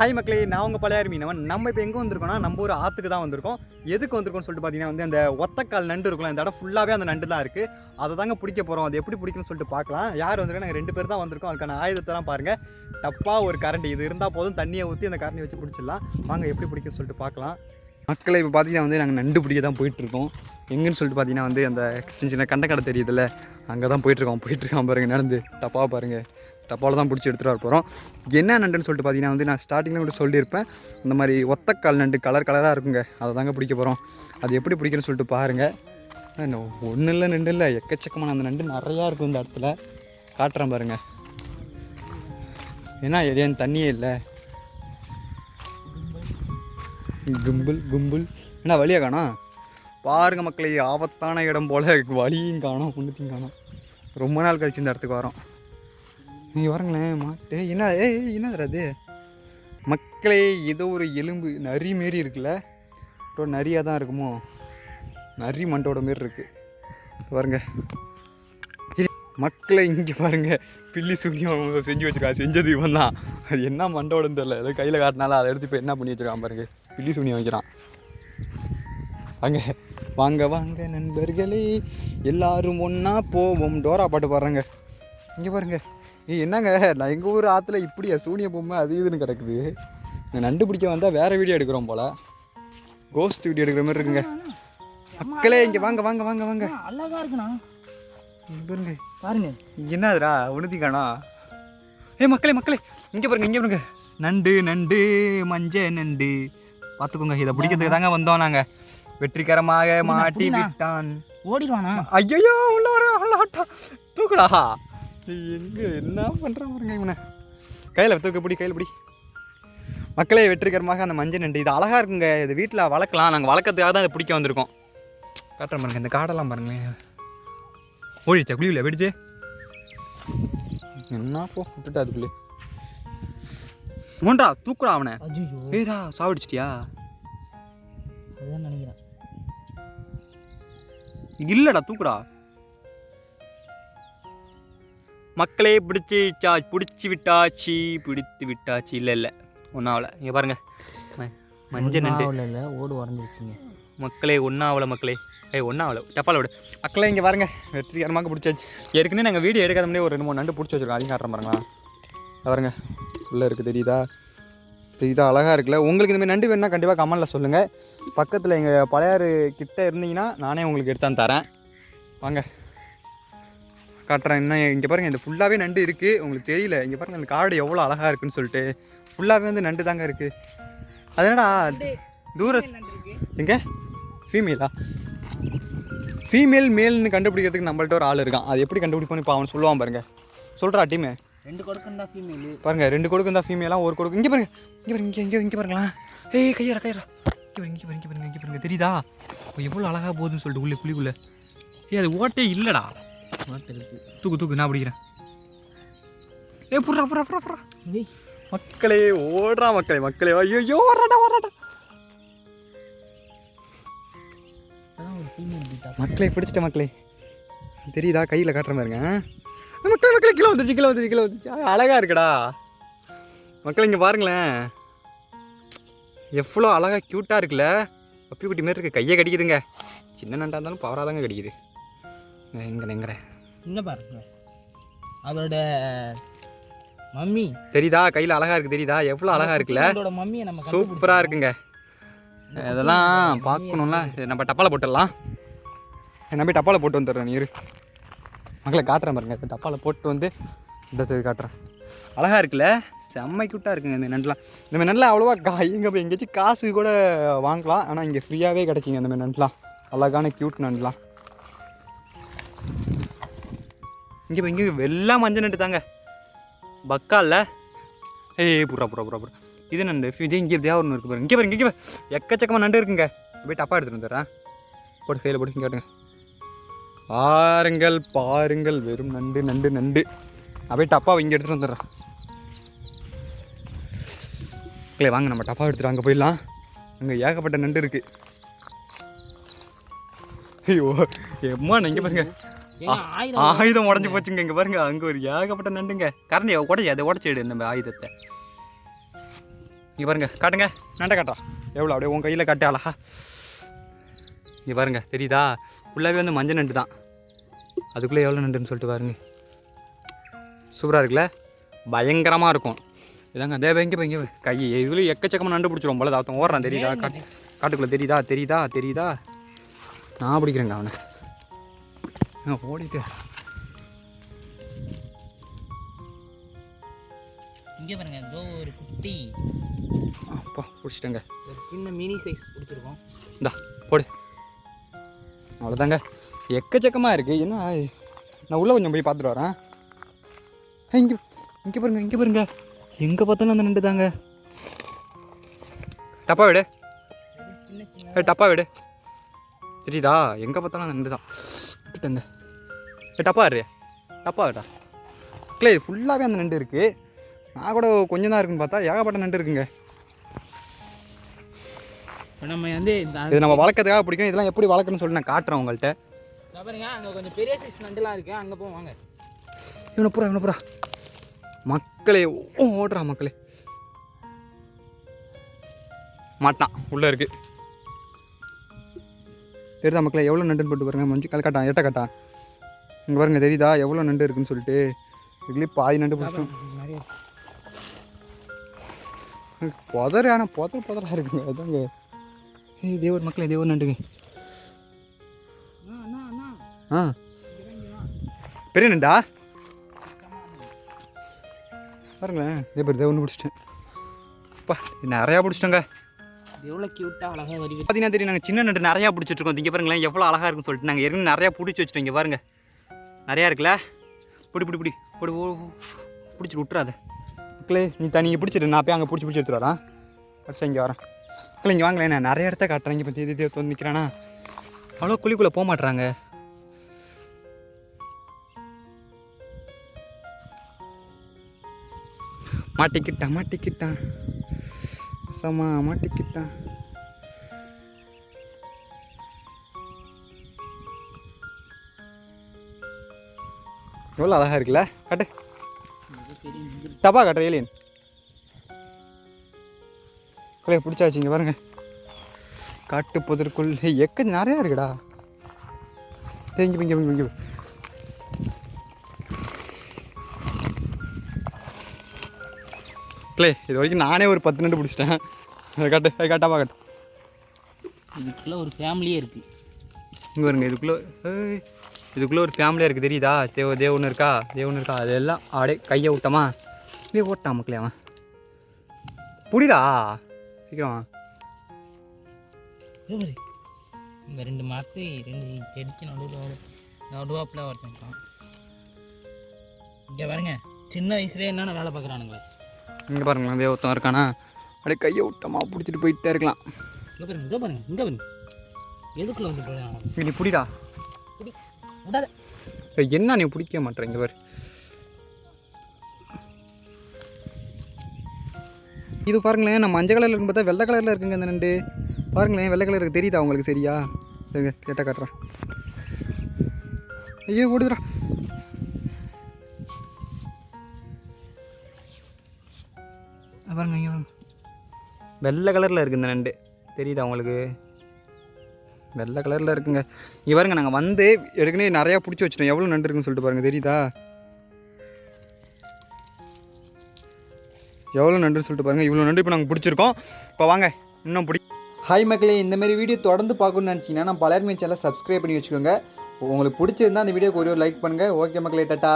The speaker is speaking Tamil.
ஹாய் மக்களே நான் உங்கள் பழைய மீனவன் நம்ம இப்போ எங்கே வந்திருக்கோம்னா நம்ம ஒரு ஆற்றுக்கு தான் வந்திருக்கோம். எதுக்கு வந்திருக்கோம்னு சொல்லிட்டு பார்த்தீங்கன்னா வந்து அந்த ஒத்தக்கால் நண்டு இருக்கும்ல இந்த இடம் ஃபுல்லாகவே அந்த நண்டு தான் இருக்குது அதை தாங்க பிடிக்க போகிறோம் அது எப்படி பிடிக்கும்னு சொல்லிட்டு பார்க்கலாம். யார் வந்திருக்கோம் நாங்கள் ரெண்டு பேர் தான் வந்திருக்கோம். அதுக்கான ஆயுதத்தெல்லாம் பாருங்கள் டப்பாக ஒரு கரண்டி. இது இருந்தால் போதும். தண்ணியை ஊற்றி அந்த கரண்டி வச்சு பிடிச்சிடலாம் வாங்க எப்படி பிடிக்கும்னு சொல்லிட்டு பார்க்கலாம். மக்களை இப்போ பார்த்தீங்கன்னா வந்து நாங்கள் நண்டு பிடிக்க தான் போயிட்டுருக்கோம் எங்கேன்னு சொல்லிட்டு பார்த்தீங்கன்னா வந்து அந்த சின்ன சின்ன கண்டக்கடை தெரியுதுல்ல அங்கே தான் போயிட்டுருக்கோம் போயிட்டுருக்கான் பாருங்கள் நடந்து. டப்பாவை பாருங்கள் டப்பாவில் தான் பிடிச்சி எடுத்துகிட்டு வர போகிறோம் என்ன நண்டுன்னு சொல்லிட்டு பார்த்தீங்கன்னா வந்து நான் ஸ்டார்டிங்கில் கூட சொல்லியிருப்பேன். இந்த மாதிரி ஒத்தக்கால் நண்டு கலர் கலராக இருக்குங்க. அதை தாங்க பிடிக்க போகிறோம் அது எப்படி பிடிக்கணும்னு சொல்லிட்டு பாருங்கள் ஒன்றும் இல்லை நண்டு இல்லை. எக்கச்சக்கமான அந்த நண்டு நிறையா இருக்கும் இந்த இடத்துல. காட்டுறேன் பாருங்க. ஏன்னா எதையும் தண்ணியே இல்லை. கும்பல் கும்பல். என்ன வழியாக காணும்? பாருங்க மக்களே ஆபத்தான இடம் போல் வழியும் காணோம் ஒன்றுத்தையும் காணும். ரொம்ப நாள் கழிச்சு இந்த இடத்துக்கு வரோம். நீங்கள் வரங்களேன் மாட்டு என்ன ஏய் ஏய், என்னதுடா அது மக்களே ஏதோ ஒரு எலும்பு நரி மாரி இருக்குல்ல? ஒரு நரியாக தான் இருக்குமோ? நரி மண்டோட மாரி இருக்கு. பாருங்க. மக்களை இங்கே பாருங்க. பில்லி சுனியம் செஞ்சு வச்சுருக்கா செஞ்சது இவன் தான். அது என்ன மண்டோடன்னு தெரில ஏதோ கையில் காட்டினாலும் அதை எடுத்து இப்போ என்ன பண்ணி வச்சுருக்கான் பாருங்க. பில்லி சுனியம் வைக்கிறான். வாங்க வாங்க வாங்க நண்பர்களே. எல்லாரும் ஒன்றா போவோம். டோரா பாட்டு பாடுறாங்க. இங்கே பாருங்க. என்னங்க? நான் எங்கள் ஊர் ஆற்றுல இப்படியா? சூனிய பொம்மை அது இதுன்னு கிடக்குது. இந்த நண்டு பிடிக்க வந்தால் வேறு வீடியோ எடுக்கிறோம் போல். கோஸ்ட் வீடியோ எடுக்கிற மாதிரி இருக்குங்க. மக்களே இங்கே வாங்க வாங்க வாங்க வாங்க. ஆ, அழகா இருக்குண்ணா. பாருங்க. பாருங்க. என்னதுடா? உணர்த்தி காணோம் ஏ மக்களே மக்களே. இங்கே பாருங்க இங்கே பாருங்க. நண்டு நண்டு மஞ்ச நண்டு. பார்த்துக்கோங்க இதை பிடிக்கிறதுக்கு தாங்க வந்தோம் நாங்கள் வெற்றிகரமாக மாட்டி. விட்டான் ஓடிடுவானா? ஐயோ உள்ள வர தூக்குடா. எங்க? என்ன பண்ணுறான் பாருங்க இவனை? கையில் தூக்க பிடி கையில் பிடி. மக்களே வெற்றிகரமாக அந்த மஞ்சள் நண்டு இது அழகாக இருக்குங்க. இது வீட்டில் வளர்க்கலாம். நாங்கள் வளர்க்கறதுக்காக தான் இதை பிடிக்க வந்திருக்கோம். காட்டுறேன் பாருங்க இந்த காடெல்லாம் பாருங்களேன். ஓடிச்சா குழியில் வெடிச்சு. என்ன போ விட்டுட்டா அதுக்குள்ளே. மூன்றா தூக்குடா அவனை? ஏதா சாவடிச்சிட்டியா? அதுதான் நினைக்கிறேன். இல்லடா தூக்குடா. மக்களே பிடிச்சிச்சா பிடிச்சி விட்டாச்சு பிடித்து விட்டாச்சு. இல்லை இல்லை. ஒன்றாவல இங்கே பாருங்க. ம- மஞ்சள் நண்டு. இல்ல ஓடு உடஞ்சிருச்சுங்க. மக்களே ஒன்றாவல மக்களே. ஏய் ஒன்றாவல டப்பால விடு. மக்களே இங்கே பாருங்க. வெற்றிகரமாக பிடிச்சாச்சு. ஏற்கனவே நாங்கள் வீடியோ எடுக்காத முன்னாடி ஒரு ரெண்டு மூணு நண்டு பிடிச்சி வச்சிருக்கோம். அதையும் காட்டுறேன் பாருங்களா பாருங்க. உள்ளே இருக்குது தெரியுதா? தெரியுதா? அழகாக இருக்குல்ல. உங்களுக்கு இந்த மாதிரி நண்டு வேணுன்னா கண்டிப்பாக கமெண்டில் சொல்லுங்கள் பக்கத்தில் எங்கள் பழையாறு கிட்ட இருந்தீங்கன்னா நானே உங்களுக்கு எடுத்தாந்து தரேன் வாங்க. காட்டுறேன். இன்னும் இங்கே பாருங்கள் இந்த ஃபுல்லாகவே நண்டு இருக்குது உங்களுக்கு தெரியல. இங்கே பாருங்கள் இந்த காடு எவ்வளோ அழகாக இருக்குன்னு சொல்லிட்டு. ஃபுல்லாகவே வந்து நண்டு தாங்க இருக்குது அது என்னடா தூர எங்க? ஃபீமேலா ஃபீமேல் மேல்னு கண்டுபிடிக்கிறதுக்கு நம்மள்ட்ட ஒரு ஆள் இருக்கான். அது எப்படி கண்டுபிடிப்போன்னு இப்போ அவன் சொல்லுவான் பாருங்க. சொல்கிறா டீமே ரெண்டு கொடுக்கம் தான் ஃபீமேலு பாருங்க ரெண்டு கொடுக்கும் தான் ஃபீமேலாம் ஒரு கொடுக்கும். இங்கே பாருங்க இங்கே பாருங்க இங்கே இங்கே இங்கே பாருங்களா ஏய் கையறா கையறா இங்கே பாருங்க இங்கே பாருங்க இங்கே பாருங்க இங்கே பாருங்க. தெரியுதா? இப்போ எவ்வளோ அழகாக போகுதுன்னு சொல்லிட்டு உள்ளே குழிக்குள்ளே. ஏய் அது ஓட்டே இல்லைடா. தூக்கு தூக்கு நான் பிடிக்கிறேன். ஏ புறா புறா புறா புறா மக்களே ஓடுறா மக்களே மக்களே. ஐயோ ஃபீமேல் பீட்டா மக்களே பிடிச்சிட்ட மக்களே. தெரியுதா? கையில் காட்டுற மாதிரிங்க. மக்களே மக்களே கிலோ வந்துச்சு கிலோ வந்துச்சு கிலோ வந்துச்சு ஆ, அழகா இருக்குடா. மக்கள் இங்கே பாருங்களேன். எவ்வளோ அழகா க்யூட்டாக இருக்குல்ல. பப்பி குட்டி மாரி இருக்கு. கையை கடிக்குதுங்க. சின்ன நண்டா இருந்தாலும் பவராக தாங்க கடிக்குது. எங்கட எங்கட இங்க பாருங்க அதோட மம்மி. தெரியுதா? கையில் அழகா இருக்கு தெரியுதா? எவ்வளோ அழகா இருக்குல்ல? அதோட மம்மியை நம்ம சூப்பராக இருக்குங்க. இதெல்லாம் பார்க்கணும்ல. நம்ம டப்பாவில் போட்டுடலாம். நம்பி டப்பாவில் போட்டு வந்துடுறேன் நீர் மக்களை காட்டுறேன் பாருங்க. டப்பாவில் போட்டு வந்து இந்த காட்டுறேன். அழகா இருக்குல்ல? செம்ம க்யூட்டாக இருக்குங்க இந்த நண்டுலாம். இந்த மாதிரி நண்டுலாம் அவ்வளோவா கா இங்கே போய் எங்கேயாச்சும் காசு கூட வாங்கலாம். ஆனால் இங்கே ஃப்ரீயாகவே கிடைக்குங்க இந்த மாதிரி நண்டுலாம். அழகான க்யூட் நண்டுலாம். இங்கே போய் இங்கே எல்லாம் மஞ்சள் நண்டு தாங்க. பக்கால்ல ஏய் புறா புறா புறா புறா இது நண்டு. இது இங்கே எப்படியா ஒன்று இருக்கு பாருங்க இங்கே பாருங்க இங்கே எக்கச்சக்கமாக நண்டு இருக்குங்க. அப்படியே டப்பா எடுத்துகிட்டு வந்துடுறேன். போட்டு கையில் போட்டு கேட்டுங்க. பாருங்கள் பாருங்கள். வெறும் நண்டு நண்டு நண்டு. அப்படியே டப்பா இங்கே எடுத்துகிட்டு வந்துடுறேன். இல்லை வாங்க நம்ம டப்பா எடுத்துகிட்டு அங்கே போயிடலாம். அங்கே ஏகப்பட்ட நண்டு இருக்குது ஐயோ எம்மா இங்கே பாருங்க. ஆயுதம் உடஞ்சி போச்சுங்க. இங்கே பாருங்க அங்கே ஒரு ஏகப்பட்ட நண்டுங்க. கரண்டி உடச்சி அதை உடச்சிடு நம்ம ஆயுதத்தை. இங்கே பாருங்க காட்டுங்க. நண்டை காட்டா எவ்வளோ அப்படியே உன் கையில் காட்டு அழகா? இங்கே பாருங்க தெரியுதா? ஃபுல்லாகவே வந்து மஞ்சள் நண்டு தான். அதுக்குள்ளே எவ்வளோ நண்டுன்னு சொல்லிட்டு பாருங்க. சூப்பராக இருக்குல்ல? பயங்கரமாக இருக்கும். இதாங்க அதே இங்கே போய் இங்கே கை இதுலேயும் எக்கச்சக்கமாக நண்டு பிடிச்சிரும் போல தாத்தம் ஓடுறான் தெரியுதா? காட்டு காட்டுக்குள்ளே தெரியுதா? தெரியுதா? தெரியுதா? நான் பிடிக்கிறேங்க அவனை. ஓடிட்டு இங்கே பாருங்க இதோ ஒரு குட்டி. அப்பா பிடிச்சிட்டேங்க. ஒரு சின்ன மினி சைஸ் பிடிச்சிருக்கோம் இந்தா போடு. அவ்வளோதாங்க எக்கச்சக்கமாக இருக்குது என்ன நான் உள்ளே கொஞ்சம் போய் பார்த்துட்டு வரேன். இங்கே இங்கே பாருங்க இங்கே பாருங்க. எங்கே பார்த்தாலும் அந்த நண்டு தாங்க. டப்பா விடு. டப்பா விடு. தெரியுதா? எங்கே பார்த்தாலும் அந்த நண்டு தான். விட்டுட்டேங்க ஏ டப்பா இரு. டப்பா விடா இல்லை ஃபுல்லாகவே அந்த நண்டு இருக்குது நான் கூட கொஞ்சம் தான் இருக்குன்னு பார்த்தா ஏகப்பட்ட நண்டு இருக்குங்க. இப்போ நம்ம வந்து இது நம்ம வளர்க்கறதுக்காக பிடிக்கும். இதெல்லாம் எப்படி வளர்க்கணும்னு சொல்லி நான் காட்டுறேன் உங்கள்கிட்ட பாருங்க அங்கே கொஞ்சம் பெரிய சைஸ் நண்டுலாம் இருக்கு. அங்கே போவோம் வாங்க. இவனை புறா இவனை புறா. மக்களே ஓ ஓடுறா மக்களே. மாட்டான் உள்ளே இருக்கு. தெரியுதா மக்களை? எவ்வளோ நண்டுன்னு போட்டு பாருங்கள் மஞ்சு கல் காட்டான் எட்ட காட்டான் இங்கே பாருங்க தெரியுதா? எவ்வளோ நண்டு இருக்குன்னு சொல்லிட்டு. இதுலேயும் பாதி நண்டு பிடிச்சோம் புதர் ஆனால் புதர் புதராக இருக்குங்க. அதாங்க. ஏய் தேவர் மக்களை தேவர் நண்டுங்க. ஆ. பெரிய நண்டா? பாருங்களேன். இதே பேர் தேவன்னு பிடிச்சிட்டேன். அப்பா நிறையா பிடிச்சிட்டேங்க. எவ்வளோ க்யூட்டாக அழகாக வருது பார்த்தீங்கன்னா தெரியும் நாங்கள் சின்ன நண்டு நிறையா பிடிச்சிட்ருக்கோம். இங்கே பாருங்களேன் எவ்வளோ அழகாக இருக்குன்னு சொல்லிட்டு. நாங்கள் ஏற்கனவே நிறையா பிடிச்சி வச்சுட்டோம் இங்கே பாருங்க. நிறையா இருக்குல்ல? பிடி பிடி பிடி. பிடி பிடிச்சிட்டு விட்றாத மக்களே நீ தனி பிடிச்சிட்டு நான் போய் அங்கே பிடிச்சி பிடிச்சி எடுத்துட்டு வரேன். அடுத்து இங்கே வரேன். மக்களே இங்கே வாங்கலேன் நான் நிறைய இடத்த காட்டுறேன். இங்கே பற்றி இது வந்து அவ்வளோ குழிக்குள்ளே போக மாட்றாங்க. மாட்டிக்கிட்டான் மாட்டிக்கிட்டான் சமா மாட்டிக்கிட்டான் எவ்வளோ அழகாக இருக்குல்ல? கட்டு. டப்பா கட்டுற ஏலியன் கலையை பிடிச்சாச்சு இங்கே பாருங்கள் காட்டு புதருக்குள் ஏய், எக்க நிறையா இருக்குடா. தேங்கி இங்க இங்கே இங்கே இங்கே. கிளே இது வரைக்கும் நானே ஒரு பத்து நண்டு பிடிச்சிட்டேன். அதை காட்டு அதை காட்டாப்பா காட்டு இதுக்குள்ள ஒரு ஃபேமிலியே இருக்குது இங்கே வருங்க இதுக்குள்ளே இதுக்குள்ளே ஒரு ஃபேமிலியாக இருக்குது தெரியுதா? தேவ தேவன் இருக்கா? தேவன் இருக்கா? அதெல்லாம் அப்படியே கையை விட்டமா அப்படியே ஓட்டான் மக்களே அவன். புடிடா. சீக்கிரம். இந்த ரெண்டு மரத்து ரெண்டு செடிக்கு நடுவில் நடுவாப்பில் ஒருத்தன் இங்கே பாருங்க சின்ன வயசுலேயே என்னென்ன வேலை பார்க்குறானுங்களே இங்கே பாருங்களேன் தேவத்தம் இருக்கானா? அப்படியே கையை விட்டமா பிடிச்சிட்டு போயிட்டே இருக்கலாம். இங்கே பாருங்க இங்கே பாருங்க இங்கே பாருங்க. எதுக்குள்ள வந்து நீ புடிடா. என்ன நீ பிடிக்க இங்கே பாரு. இது பாருங்களேன் நம்ம மஞ்சள் கலரில் இருக்கும் பார்த்தா வெள்ளை கலரில் இருக்குங்க அந்த நண்டு. பாருங்களேன் வெள்ளை கலருக்கு தெரியுதா உங்களுக்கு சரியா? சரிங்க கேட்டால் காட்டுறேன். ஐயோ ஓடுதுடா. பாருங்க இங்க பாருங்க. வெள்ளை கலரில் இருக்குது இந்த நண்டு தெரியுதா உங்களுக்கு? வெள்ளை கலரில் இருக்குங்க. இங்கே பாருங்க நாங்கள் வந்து ஏற்கனவே நிறையா பிடிச்சி வச்சிட்டோம். எவ்வளோ நண்டு இருக்குன்னு சொல்லிட்டு பாருங்க தெரியுதா? எவ்வளோ நண்டுன்னு சொல்லிட்டு பாருங்க இவ்வளோ நண்டு இப்போ நாங்கள் பிடிச்சிருக்கோம். இப்போ வாங்க இன்னும் பிடி ஹாய் மக்களே இந்த மாதிரி வீடியோ தொடர்ந்து பார்க்கணும்னு நினச்சிங்கன்னா நம்ம பலர்மீன் சேனலை சப்ஸ்கிரைப் பண்ணி வச்சுக்கோங்க. உங்களுக்கு பிடிச்சிருந்தா அந்த வீடியோக்கு ஒரு லைக் பண்ணுங்கள் ஓகே மக்களே டாட்டா.